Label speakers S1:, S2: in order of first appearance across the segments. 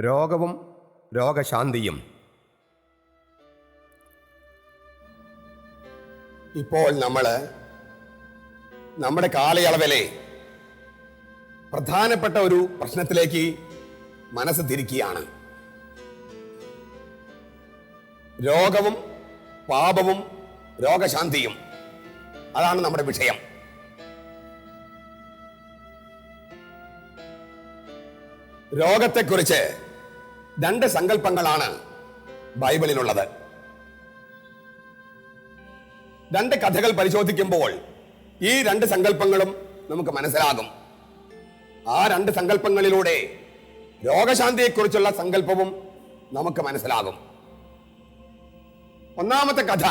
S1: രോഗവും രോഗശാന്തിയും.
S2: ഇപ്പോൾ നമ്മൾ നമ്മുടെ കാലയളവിലെ പ്രധാനപ്പെട്ട ഒരു പ്രശ്നത്തിലേക്ക് മനസ്സ് തിരിക്കുകയാണ്. രോഗവും പാപവും രോഗശാന്തിയും. അതാണ് നമ്മുടെ വിഷയം. രോഗത്തെക്കുറിച്ച് രണ്ട് സങ്കല്പങ്ങളാണ് ബൈബിളിലുള്ളത്. രണ്ട് കഥകൾ പരിശോധിക്കുമ്പോൾ ഈ രണ്ട് സങ്കല്പങ്ങളും നമുക്ക് മനസ്സിലാകും. ആ രണ്ട് സങ്കല്പങ്ങളിലൂടെ രോഗശാന്തിയെക്കുറിച്ചുള്ള സങ്കല്പവും നമുക്ക് മനസ്സിലാകും. ഒന്നാമത്തെ കഥ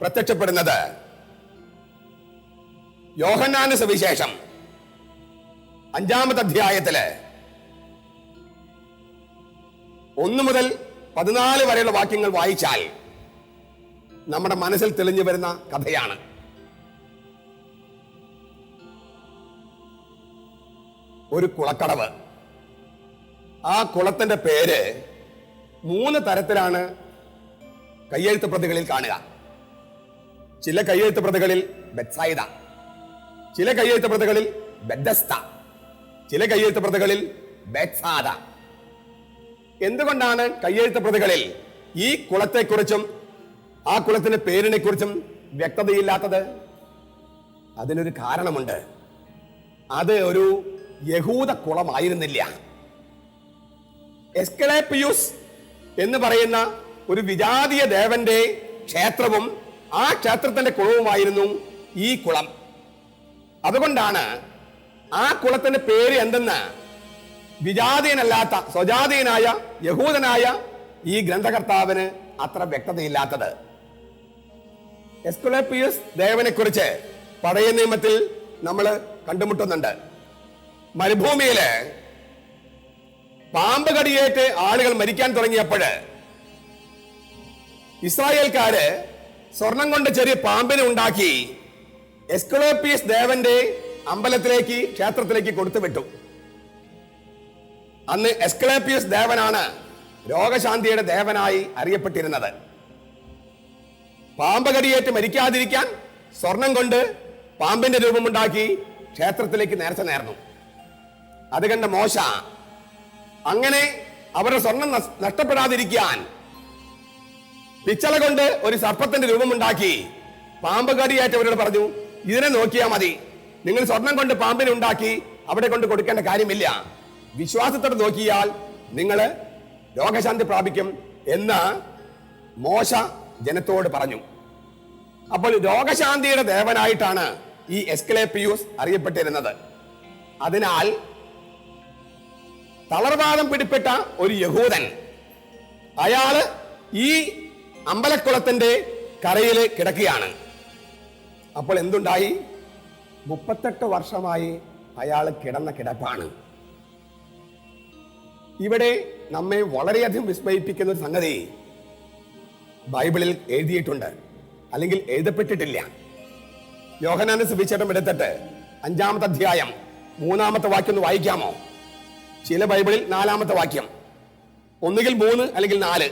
S2: പ്രത്യക്ഷപ്പെടുന്നത് യോഹന്നാന സുവിശേഷം അഞ്ചാമത്തെ അധ്യായത്തിൽ ഒന്ന് മുതൽ പതിനാല് വരെയുള്ള വാക്യങ്ങൾ വായിച്ചാൽ നമ്മുടെ മനസ്സിൽ തെളിഞ്ഞു വരുന്ന കഥയാണ്. ഒരു കുളക്കടവ്. ആ കുളത്തിന്റെ പേര് മൂന്ന് തരത്തിലാണ് കയ്യെഴുത്ത് പ്രതികളിൽ കാണുക. ചില കയ്യെഴുത്ത് പ്രതികളിൽ ബെത്സായിദ. ചില കയ്യെഴുത്ത് പ്രതികളിൽ ബെദ്ദസ്ത. ചില കയ്യെഴുത്ത് പ്രതികളിൽ ബെത്സാദ. എന്തുകൊണ്ടാണ് കയ്യെഴുത്ത് പ്രതികളിൽ ഈ കുളത്തെക്കുറിച്ചും ആ കുളത്തിന്റെ പേരിനെ കുറിച്ചും വ്യക്തതയില്ലാത്തത്? അതിനൊരു കാരണമുണ്ട്. അത് ഒരു യഹൂദ കുളമായിരുന്നില്ല. എസ്കലേപ്പിയൂസ് എന്ന് പറയുന്ന ഒരു വിജാതീയ ദേവന്റെ ക്ഷേത്രവും ആ ക്ഷേത്രത്തിന്റെ കുളവുമായിരുന്നു ഈ കുളം. അതുകൊണ്ടാണ് ആ കുളത്തിന്റെ പേര് എന്തെന്ന് വിജാതീയനല്ലാത്ത സ്വജാതീനായ യഹൂദനായ ഈ ഗ്രന്ഥകർത്താവിന് അത്ര വ്യക്തതയില്ലാത്തത്. എസ്കുലേപ്പിയസ് ദേവനെ കുറിച്ച് പഴയ നിയമത്തിൽ നമ്മൾ കണ്ടുമുട്ടുന്നുണ്ട്. മരുഭൂമിയിൽ പാമ്പ് കടിയേറ്റ് ആളുകൾ മരിക്കാൻ തുടങ്ങിയപ്പോഴ് ഇസ്രായേൽക്കാര് സ്വർണം കൊണ്ട് ചെറിയ പാമ്പിനെ ഉണ്ടാക്കി എസ്കുലോപ്പിയസ് ദേവന്റെ അമ്പലത്തിലേക്ക് ക്ഷേത്രത്തിലേക്ക് കൊടുത്തു വിട്ടു അന്ന് എസ്ക്ലേപ്പിയസ് ദേവനാണ് രോഗശാന്തിയുടെ ദേവനായി അറിയപ്പെട്ടിരുന്നത്. പാമ്പ് കടിയേറ്റ് മരിക്കാതിരിക്കാൻ സ്വർണം കൊണ്ട് പാമ്പിന്റെ രൂപമുണ്ടാക്കി ക്ഷേത്രത്തിലേക്ക് നേർച്ച നേർന്നു. അത് കണ്ട മോശ അങ്ങനെ അവരുടെ സ്വർണം നഷ്ടപ്പെടാതിരിക്കാൻ പിച്ചള കൊണ്ട് ഒരു സർപ്പത്തിന്റെ രൂപമുണ്ടാക്കി പാമ്പ് കടിയേറ്റവരോട് പറഞ്ഞു ഇതിനെ നോക്കിയാൽ മതി. നിങ്ങൾ സ്വർണം കൊണ്ട് പാമ്പിനെ ഉണ്ടാക്കി അവിടെ കൊണ്ട് കൊടുക്കേണ്ട കാര്യമില്ല. വിശ്വാസത്തോടെ നോക്കിയാൽ നിങ്ങൾ രോഗശാന്തി പ്രാപിക്കും എന്ന് മോശ ജനത്തോട് പറഞ്ഞു. അപ്പോൾ രോഗശാന്തിയുടെ ദേവനായിട്ടാണ് ഈ എസ്കലേപ്പിയൂസ് അറിയപ്പെട്ടിരുന്നത്. അതിനാൽ തളർവാദം പിടിപ്പെട്ട ഒരു യഹൂദൻ അയാൾ ഈ അമ്പലക്കുളത്തിന്റെ കരയിൽ കിടക്കുകയാണ്. അപ്പോൾ എന്തുണ്ടായി? മുപ്പത്തെട്ട് വർഷമായി അയാൾ കിടന്ന കിടപ്പാണ്. ഇവിടെ നമ്മെ വളരെയധികം വിസ്മയിപ്പിക്കുന്ന ഒരു സംഗതി ബൈബിളിൽ എഴുതിയിട്ടുണ്ട്. അല്ലെങ്കിൽ എഴുതപ്പെട്ടിട്ടില്ല. യോഹനാന സുവിശേഷം എടുത്തിട്ട് അഞ്ചാമത്തെ അധ്യായം മൂന്നാമത്തെ വാക്യം ഒന്ന് വായിക്കാമോ? ചില ബൈബിളിൽ നാലാമത്തെ വാക്യം. ഒന്നുകിൽ മൂന്ന് അല്ലെങ്കിൽ നാല്.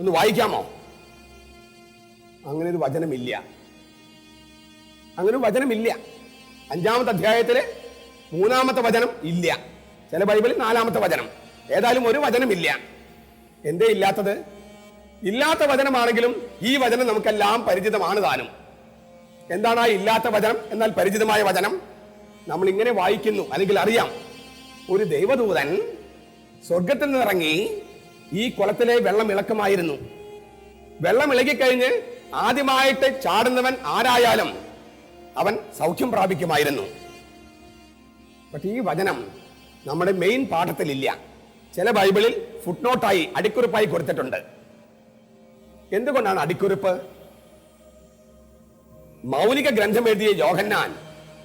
S2: ഒന്ന് വായിക്കാമോ? അങ്ങനെ ഒരു വചനമില്ല. അങ്ങനെ ഒരു വചനമില്ല. അഞ്ചാമത്തെ അധ്യായത്തിലെ മൂന്നാമത്തെ വചനം ഇല്ല. ചില ബൈബിളിൽ നാലാമത്തെ വചനം. ഏതായാലും ഒരു വചനമില്ല. എന്തേ ഇല്ലാത്തത്? ഇല്ലാത്ത വചനമാണെങ്കിലും ഈ വചനം നമുക്കെല്ലാം പരിചിതമാണ് താനും. എന്താണ് ആ ഇല്ലാത്ത വചനം? എന്നാൽ പരിചിതമായ വചനം നമ്മൾ ഇങ്ങനെ വായിക്കുന്നു. അല്ലെങ്കിൽ അറിയാം. ഒരു ദൈവദൂതൻ സ്വർഗത്തിൽ നിന്നിറങ്ങി ഈ കുളത്തിലെ വെള്ളം ഇളക്കമായിരുന്നു. വെള്ളം ഇളകിക്കഴിഞ്ഞ് ആദ്യമായിട്ട് ചാടുന്നവൻ ആരായാലും അവൻ സൗഖ്യം പ്രാപിക്കുമായിരുന്നു. പക്ഷെ ഈ വചനം നമ്മുടെ മെയിൻ പാഠത്തിലില്ല. ചില ബൈബിളിൽ ഫുട്നോട്ടായി അടിക്കുറിപ്പായി കൊടുത്തിട്ടുണ്ട്. എന്തുകൊണ്ടാണ് അടിക്കുറിപ്പ്? മൗലിക ഗ്രന്ഥം എഴുതിയ യോഹന്നാൻ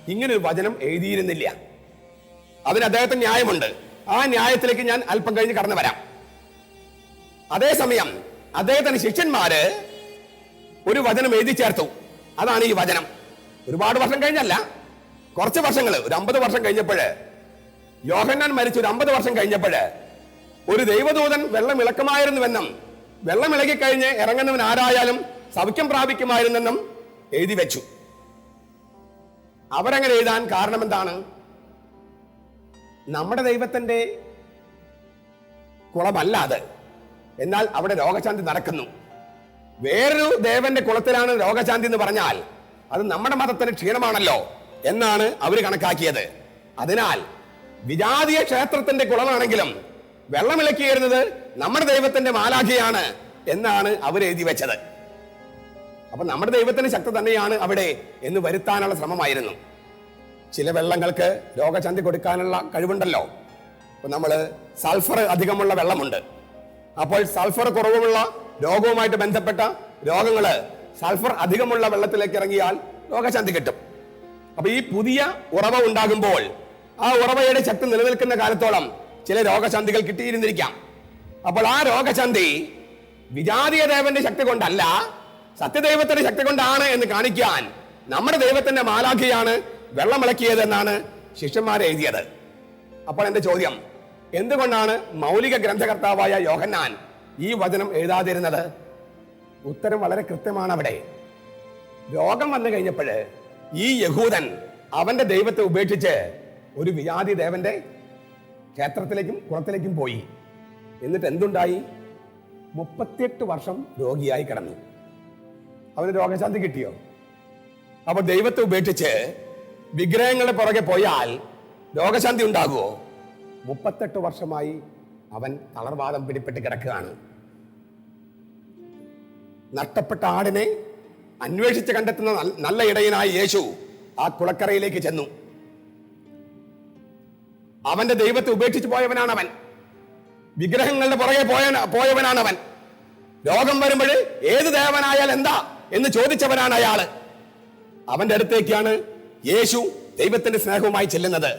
S2: ഇങ്ങനൊരു വചനം എഴുതിയിരുന്നില്ല. അതിന് അദ്ദേഹത്തിന് ന്യായമുണ്ട്. ആ ന്യായത്തിലേക്ക് ഞാൻ അല്പം കഴിഞ്ഞ് കടന്നു വരാം. അതേസമയം അദ്ദേഹത്തിന്റെ ശിഷ്യന്മാര് ഒരു വചനം എഴുതി ചേർത്തു. അതാണ് ഈ വചനം. ഒരുപാട് വർഷം കഴിഞ്ഞല്ല. കുറച്ച് വർഷങ്ങൾ ഒരു അമ്പത് വർഷം കഴിഞ്ഞപ്പോഴ് യോഹന്നാൻ മരിച്ചു ഒരു അമ്പത് വർഷം കഴിഞ്ഞപ്പോഴ് ഒരു ദൈവദൂതൻ വെള്ളം ഇളക്കമായിരുന്നുവെന്നും വെള്ളം ഇളകിക്കഴിഞ്ഞ് ഇറങ്ങുന്നവൻ ആരായാലും സൗഖ്യം പ്രാപിക്കുമായിരുന്നെന്നും എഴുതി വെച്ചു. അവരങ്ങനെ എഴുതാൻ കാരണം എന്താണ് നമ്മുടെ ദൈവത്തിന്റെ കുളമല്ല അത് എന്നാൽ അവിടെ രോഗശാന്തി നടക്കുന്നു. വേറൊരു ദേവന്റെ കുളത്തിലാണ് രോഗശാന്തി എന്ന് പറഞ്ഞാൽ അത് നമ്മുടെ മതത്തിന് ക്ഷീണമാണല്ലോ എന്നാണ് അവർ കണക്കാക്കിയത്. അതിനാൽ വിജാതീയ ക്ഷേത്രത്തിന്റെ കുളമാണെങ്കിലും വെള്ളമിളക്കി വരുന്നത് നമ്മുടെ ദൈവത്തിന്റെ മാലാഖിയാണ് എന്നാണ് അവർ എഴുതി വെച്ചത്. അപ്പൊ നമ്മുടെ ദൈവത്തിന് ശക്തി തന്നെയാണ് അവിടെ എന്ന് വരുത്താനുള്ള ശ്രമമായിരുന്നു. ചില വെള്ളങ്ങൾക്ക് രോഗശാന്തി കൊടുക്കാനുള്ള കഴിവുണ്ടല്ലോ. അപ്പൊ നമ്മൾ സൾഫർ അധികമുള്ള വെള്ളമുണ്ട്. അപ്പോൾ സൾഫർ കുറവുള്ള രോഗവുമായിട്ട് ബന്ധപ്പെട്ട രോഗങ്ങൾ സൾഫർ അധികമുള്ള വെള്ളത്തിലേക്ക് ഇറങ്ങിയാൽ രോഗശാന്തി കിട്ടും. അപ്പൊ ഈ പുതിയ ഉറവ ഉണ്ടാകുമ്പോൾ ആ ഉറവയുടെ ശക്തി നിലനിൽക്കുന്ന കാലത്തോളം ചില രോഗശാന്തികൾ കിട്ടിയിരുന്നിരിക്കാം. അപ്പോൾ ആ രോഗശാന്തി വിജാതീയ ദേവന്റെ ശക്തി കൊണ്ടല്ല സത്യദൈവത്തിന്റെ ശക്തി കൊണ്ടാണ് എന്ന് കാണിക്കാൻ നമ്മുടെ ദൈവത്തിന്റെ മാലാഖിയാണ് വെള്ളമിളക്കിയത് എന്നാണ് ശിഷ്യന്മാരെ എഴുതിയത്. അപ്പോൾ എന്റെ ചോദ്യം എന്തുകൊണ്ടാണ് മൗലിക ഗ്രന്ഥകർത്താവായ യോഹന്നാൻ ഈ വചനം എഴുതാതിരുന്നത്? ഉത്തരം വളരെ കൃത്യമാണ് അവിടെ. രോഗം വന്നു കഴിഞ്ഞപ്പോൾ ഈ യഹൂദൻ അവന്റെ ദൈവത്തെ ഉപേക്ഷിച്ച് ഒരു വിജാതി ദേവന്റെ ക്ഷേത്രത്തിലേക്കും കുളത്തിലേക്കും പോയി. എന്നിട്ട് എന്തുണ്ടായി? മുപ്പത്തിയെട്ട് വർഷം രോഗിയായി കിടന്നു. അവന് രോഗശാന്തി കിട്ടിയോ? അപ്പൊ ദൈവത്തെ ഉപേക്ഷിച്ച് വിഗ്രഹങ്ങളുടെ പുറകെ പോയാൽ രോഗശാന്തി ഉണ്ടാകുമോ മുപ്പത്തെട്ട് വർഷമായി അവൻ തളർവാദം പിടിപ്പെട്ട് കിടക്കുകയാണ്. നഷ്ടപ്പെട്ട ആടിനെ അന്വേഷിച്ച് കണ്ടെത്തുന്ന നല്ല ഇടയനായ യേശു ആ കുളക്കരയിലേക്ക് ചെന്നു. അവന്റെ ദൈവത്തെ ഉപേക്ഷിച്ച് പോയവനാണ് അവൻ വിഗ്രഹങ്ങളുടെ പുറകെ പോയ പോയവനാണ് അവൻ രോഗം വരുമ്പോൾ ഏത് ദേവനായാൽ എന്താ എന്ന് ചോദിച്ചവനാണ് അയാൾ അവന്റെ അടുത്തേക്കാണ് യേശു ദൈവത്തിന്റെ സ്നേഹവുമായി ചെല്ലുന്നത്.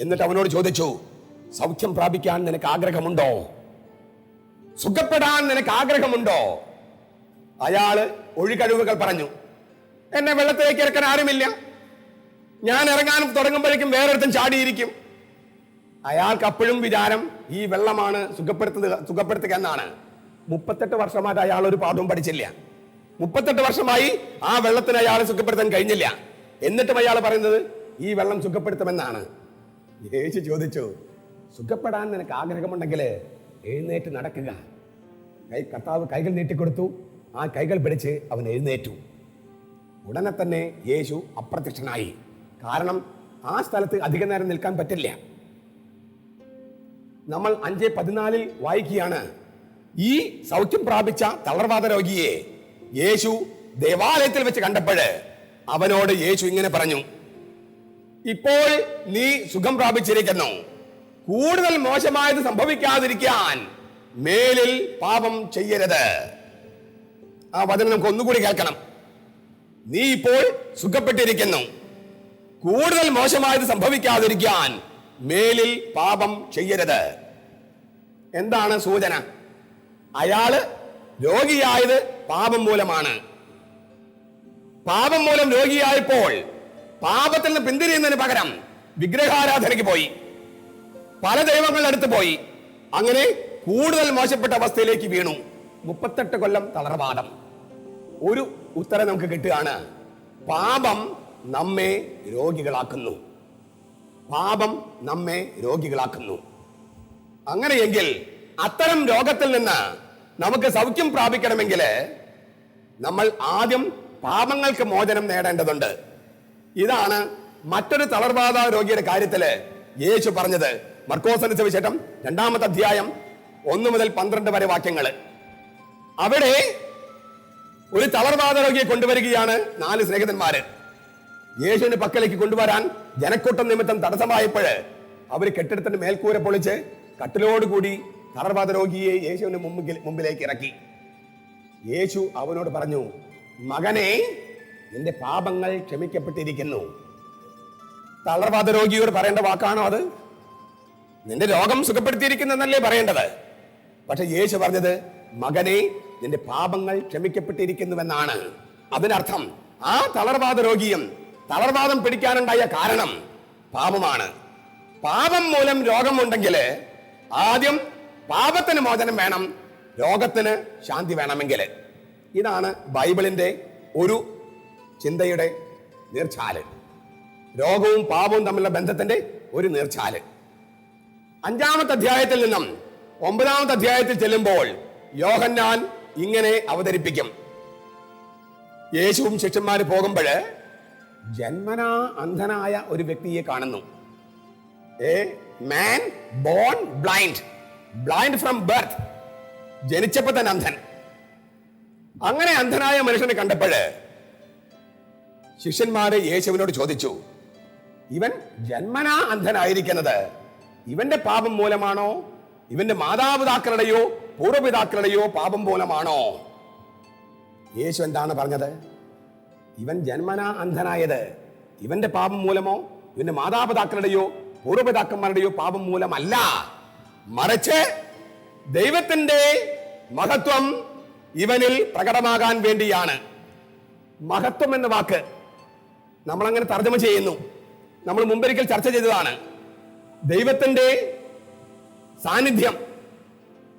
S2: എന്നിട്ട് അവനോട് ചോദിച്ചു സൗഖ്യം പ്രാപിക്കാൻ നിനക്ക് ആഗ്രഹമുണ്ടോ? സുഖപ്പെടാൻ നിനക്ക് ആഗ്രഹമുണ്ടോ? അയാൾ ഒഴികഴിവുകൾ പറഞ്ഞു എന്നെ വെള്ളത്തിലേക്ക് ഇറക്കാൻ ആരുമില്ല. ഞാൻ ഇറങ്ങാൻ തുടങ്ങുമ്പോഴേക്കും വേറൊരുത്തൻ ചാടിയിരിക്കും. അയാൾക്ക് അപ്പോഴും വിചാരം ഈ വെള്ളമാണ് സുഖപ്പെടുത്തുക സുഖപ്പെടുത്തുക എന്നാണ്. മുപ്പത്തെട്ട് വർഷമായിട്ട് അയാൾ ഒരു പാഠവും പഠിച്ചില്ല. മുപ്പത്തെട്ട് വർഷമായി ആ വെള്ളത്തിന് അയാളെ സുഖപ്പെടുത്താൻ കഴിഞ്ഞില്ല. എന്നിട്ടും അയാൾ പറയുന്നത് ഈ വെള്ളം സുഖപ്പെടുത്തുമെന്നാണ്. യേശു ചോദിച്ചു സുഖപ്പെടാൻ നിനക്ക് ആഗ്രഹമുണ്ടെങ്കിൽ എഴുന്നേറ്റ് നടക്കുക. കൈ കർത്താവ് കൈകൾ നീട്ടിക്കൊടുത്തു. ആ കൈകൾ പിടിച്ച് അവൻ എഴുന്നേറ്റു. ഉടനെ തന്നെ യേശു അപ്രത്യക്ഷനായി. കാരണം ആ സ്ഥലത്ത് അധിക നേരം നിൽക്കാൻ പറ്റില്ല. നമ്മൾ അഞ്ച് പതിനാലിൽ വായിക്കുകയാണ്. ഈ സൗഖ്യം പ്രാപിച്ച തളർവാദ രോഗിയെ യേശു ദേവാലയത്തിൽ വെച്ച് കണ്ടപ്പോഴ് അവനോട് യേശു ഇങ്ങനെ പറഞ്ഞു ഇപ്പോൾ നീ സുഖം പ്രാപിച്ചിരിക്കുന്നു. കൂടുതൽ മോശമായത് സംഭവിക്കാതിരിക്കാൻ മേലിൽ പാപം ചെയ്യരുത്. ആ വചനം നമുക്ക് ഒന്നുകൂടി കേൾക്കണം. നീ ഇപ്പോൾ സുഖപ്പെട്ടിരിക്കുന്നു. കൂടുതൽ മോശമായത് സംഭവിക്കാതിരിക്കാൻ മേലിൽ പാപം ചെയ്യരുത്. എന്താണ് സൂചന? അയാൾ രോഗിയായത് പാപം മൂലമാണ്. പാപം മൂലം രോഗിയായപ്പോൾ പാപത്തിൽ നിന്ന് പിന്തിരിയുന്നതിന് പകരം വിഗ്രഹാരാധനയ്ക്ക് പോയി. പല ദൈവങ്ങളുടെ അടുത്ത് പോയി. അങ്ങനെ കൂടുതൽ മോശപ്പെട്ട അവസ്ഥയിലേക്ക് വീണു. മുപ്പത്തെട്ട് കൊല്ലം തളർവാദം. ഒരു ഉത്തരം നമുക്ക് കിട്ടുകയാണ്. പാപം നമ്മെ രോഗികളാക്കുന്നു. പാപം നമ്മെ രോഗികളാക്കുന്നു. അങ്ങനെയെങ്കിൽ അത്തരം രോഗത്തിൽ നിന്ന് നമുക്ക് സൗഖ്യം പ്രാപിക്കണമെങ്കിൽ നമ്മൾ ആദ്യം പാപങ്ങൾക്ക് മോചനം നേടേണ്ടതുണ്ട്. ഇതാണ് മറ്റൊരു തളർവാദ രോഗിയുടെ കാര്യത്തിൽ യേശു പറഞ്ഞത്. മർക്കോസന സുവിശേഷം രണ്ടാമത്തെ അധ്യായം ഒന്ന് മുതൽ പന്ത്രണ്ട് വരെ വാക്യങ്ങൾ. അവിടെ ഒരു തളർവാദ രോഗിയെ കൊണ്ടുവരികയാണ് നാല് സ്നേഹിതന്മാര്. യേശുവിന്റെ പക്കലേക്ക് കൊണ്ടുവരാൻ ജനക്കൂട്ടം നിമിത്തം തടസ്സമായപ്പോൾ അവർ കെട്ടിടത്തിന്റെ മേൽക്കൂര പൊളിച്ച് കട്ടിലോടുകൂടി തളർവാദ രോഗിയെ യേശുവിന്റെ മുമ്പിൽ മുമ്പിലേക്ക് ഇറക്കി. യേശു അവനോട് പറഞ്ഞു മകനെ നിന്റെ പാപങ്ങൾ ക്ഷമിക്കപ്പെട്ടിരിക്കുന്നു. തളർവാദ രോഗിയോട് പറയേണ്ട വാക്കാണോ അത്? നിന്റെ രോഗം സുഖപ്പെടുത്തിയിരിക്കുന്നല്ലേ പറയേണ്ടത്. പക്ഷെ യേശു പറഞ്ഞത് മകനെ നിന്റെ പാപങ്ങൾ ക്ഷമിക്കപ്പെട്ടിരിക്കുന്നുവെന്നാണ്. അതിനർത്ഥം ആ തളർവാദ രോഗിയും തളർവാദം പിടിക്കാനുണ്ടായ കാരണം പാപമാണ്. പാപം മൂലം രോഗമുണ്ടെങ്കിൽ ആദ്യം പാപത്തിന് മോചനം വേണം രോഗത്തിന് ശാന്തി വേണമെങ്കിൽ ഇതാണ് ബൈബിളിന്റെ ഒരു ചിന്തയുടെ നീർച്ചാൽ. രോഗവും പാപവും തമ്മിലുള്ള ബന്ധത്തിന്റെ ഒരു നീർച്ചാൽ. അഞ്ചാമത്തെ അധ്യായത്തിൽ നിന്നും ഒമ്പതാമത്തെ അധ്യായത്തിൽ ചെല്ലുമ്പോൾ യോഹന്നാൻ ഇങ്ങനെ അവതരിപ്പിക്കും. യേശുവും ശിഷ്യന്മാര് പോകുമ്പോൾ ജന്മനാ അന്ധനായ ഒരു വ്യക്തിയെ കാണുന്നു. A man born blind blind from birth ജനിച്ചപ്പോ തന്നെ അന്ധൻ. അങ്ങനെ അന്ധനായ മനുഷ്യനെ കണ്ടപ്പോഴ് ശിഷ്യന്മാരെ യേശുവിനോട് ചോദിച്ചു ഇവൻ ജന്മനാ അന്ധനായിരിക്കുന്നത് ഇവന്റെ പാപം മൂലമാണോ? ഇവന്റെ മാതാപിതാക്കളുടെയോ പൂർവപിതാക്കളുടെയോ പാപം മൂലമാണോ? യേശു എന്താണ് പറഞ്ഞത്? ഇവൻ ജന്മനാ അന്ധനായത്. ഇവന്റെ പാപം മൂലമോ ഇവന്റെ മാതാപിതാക്കളുടെയോ പൂർവപിതാക്കന്മാരുടെയോ പാപം മൂലമല്ല. മറിച്ച് ദൈവത്തിന്റെ മഹത്വം ഇവനിൽ പ്രകടമാകാൻ വേണ്ടിയാണ്. മഹത്വം എന്ന വാക്ക് നമ്മൾ അങ്ങനെ തർജമ ചെയ്യുന്നു. നമ്മൾ മുമ്പൊരിക്കൽ ചർച്ച ചെയ്തതാണ്. ദൈവത്തിന്റെ സാന്നിധ്യം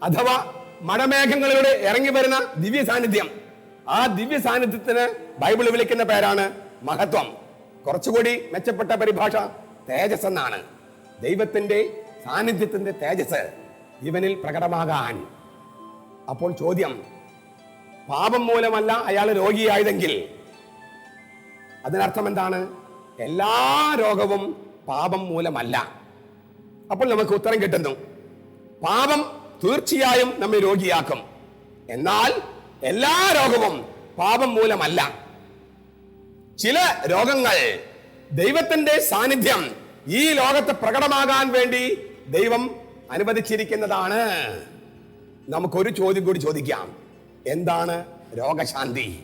S2: അഥവാ മഴമേഘങ്ങളിലൂടെ ഇറങ്ങി വരുന്ന ദിവ്യ സാന്നിധ്യം ആ ദിവ്യ സാന്നിധ്യത്തിന് ബൈബിൾ വിളിക്കുന്ന പേരാണ് മഹത്വം. കുറച്ചുകൂടി മെച്ചപ്പെട്ട പരിഭാഷ തേജസ് എന്നാണ്. ദൈവത്തിന്റെ സാന്നിധ്യത്തിന്റെ തേജസ് ഇവനിൽ പ്രകടമാകാൻ. അപ്പോൾ ചോദ്യം പാപം മൂലമല്ല അയാൾ രോഗിയായതെങ്കിൽ? അതിനർത്ഥം എന്താണ്? എല്ലാ രോഗവും പാപം മൂലമല്ല. അപ്പോൾ നമുക്ക് ഉത്തരം കിട്ടുന്നു. പാപം തീർച്ചയായും നമ്മെ രോഗിയാക്കും. എന്നാൽ എല്ലാ രോഗവും പാപം മൂലമല്ല. ചില രോഗങ്ങൾ ദൈവത്തിന്റെ സാന്നിധ്യം ഈ ലോകത്ത് പ്രകടമാകാൻ വേണ്ടി ദൈവം അനുവദിച്ചിരിക്കുന്നതാണ്. നമുക്കൊരു ചോദ്യം കൂടി ചോദിക്കാം. എന്താണ് രോഗശാന്തി?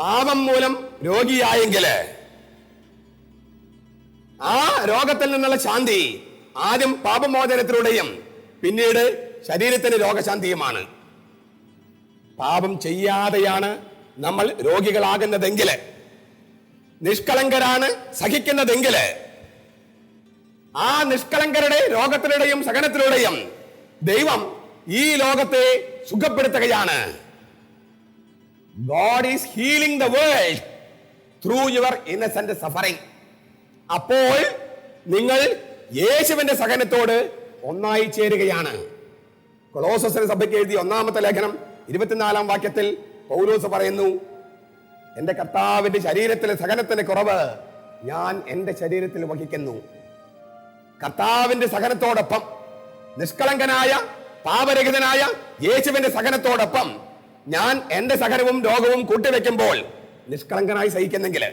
S2: പാപം മൂലം രോഗിയായെങ്കിൽ ആ രോഗത്തിൽ നിന്നുള്ള ശാന്തി ആദ്യം പാപമോചനത്തിലൂടെയും പിന്നീട് ശരീരത്തിന് രോഗശാന്തിയുമാണ്. പാപം ചെയ്യാതെയാണ് നമ്മൾ രോഗികളാകുന്നതെങ്കിൽ നിഷ്കളങ്കരാണ് സഹിക്കുന്നതെങ്കിൽ ആ നിഷ്കളങ്കരുടെ രോഗത്തിലൂടെയും സഹനത്തിലൂടെയും ദൈവം ഈ ലോകത്തെ സുഖപ്പെടുത്തുകയാണ്. God is healing the world through your innocent suffering അപ്പോൾ നിങ്ങൾ യേശുവിന്റെ സഹനത്തോട് ഒന്നായി ചേരുകയാണ്. കൊളോസസിന് സഭയ്ക്ക് എഴുതിയ ഒന്നാമത്തെ ലേഖനം ഇരുപത്തിനാലാം വാക്യത്തിൽ പൗലോസ് പറയുന്നു എന്റെ കർത്താവിന്റെ ശരീരത്തിലെ സഹനത്തിന്റെ കുറവ് ഞാൻ എന്റെ ശരീരത്തിൽ വഹിക്കുന്നു. കർത്താവിന്റെ സഹനത്തോടൊപ്പം നിഷ്കളങ്കനായ പാപരഹിതനായ യേശുവിന്റെ സഹനത്തോടൊപ്പം ഞാൻ എന്റെ സഹനവും രോഗവും കൂട്ടിവെക്കുമ്പോൾ നിഷ്കളങ്കനായി സഹിക്കുന്നെങ്കിൽ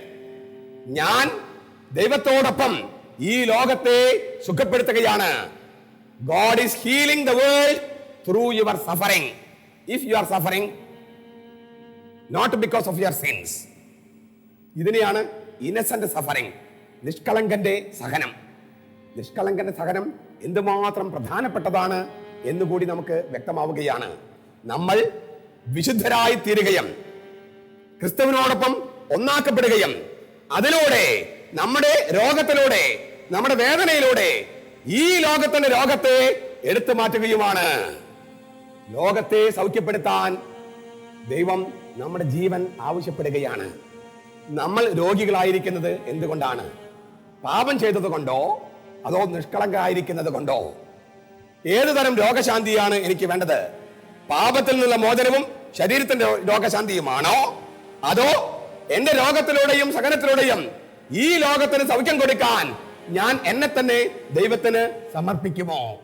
S2: ഞാൻ ദൈവത്തോടൊപ്പം ഈ ലോകത്തെ സുഖപ്പെടുത്തുകയാണ്. God is healing the world through your suffering if you are suffering not because of your sins ഇതിനെയാണ് ഇന്നസെന്റ് സഫറിങ് നിഷ്കളങ്കന്റെ സഹനം. നിഷ്കളങ്കന്റെ സഹനം എന്തുമാത്രം പ്രധാനപ്പെട്ടതാണ് എന്നുകൂടി നമുക്ക് വ്യക്തമാവുകയാണ്. നമ്മൾ വിശുദ്ധരായി തീരുകയും ക്രിസ്തുവിനോടൊപ്പം ഒന്നാക്കപ്പെടുകയും അതിലൂടെ നമ്മുടെ രോഗത്തിലൂടെ നമ്മുടെ വേദനയിലൂടെ ഈ ലോകത്തിന്റെ രോഗത്തെ എടുത്തു മാറ്റുകയുമാണ്. ലോകത്തെ സൗഖ്യപ്പെടുത്താൻ ദൈവം നമ്മുടെ ജീവൻ ആവശ്യപ്പെടുകയാണ്. നമ്മൾ രോഗികളായിരിക്കുന്നത് എന്തുകൊണ്ടാണ്? പാപം ചെയ്തത് കൊണ്ടോ? അതോ നിഷ്കളങ്കരായിരിക്കുന്നത് കൊണ്ടോ? ഏതു തരം രോഗശാന്തിയാണ് എനിക്ക് വേണ്ടത്? പാപത്തിൽ നിന്നുള്ള മോചനവും ശരീരത്തിന്റെ രോഗശാന്തിയുമാണോ? അതോ എന്റെ രോഗത്തിലൂടെയും സഹനത്തിലൂടെയും ഈ ലോകത്തിന് സൗഖ്യം കൊടുക്കാൻ ഞാൻ എന്നെ തന്നെ ദൈവത്തിന് സമർപ്പിക്കുമോ?